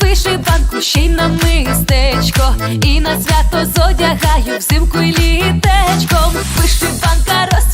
вишиванку, ще й на мистечко, і на свято зодягаю взимку й літечком. Вишиванка розцвітає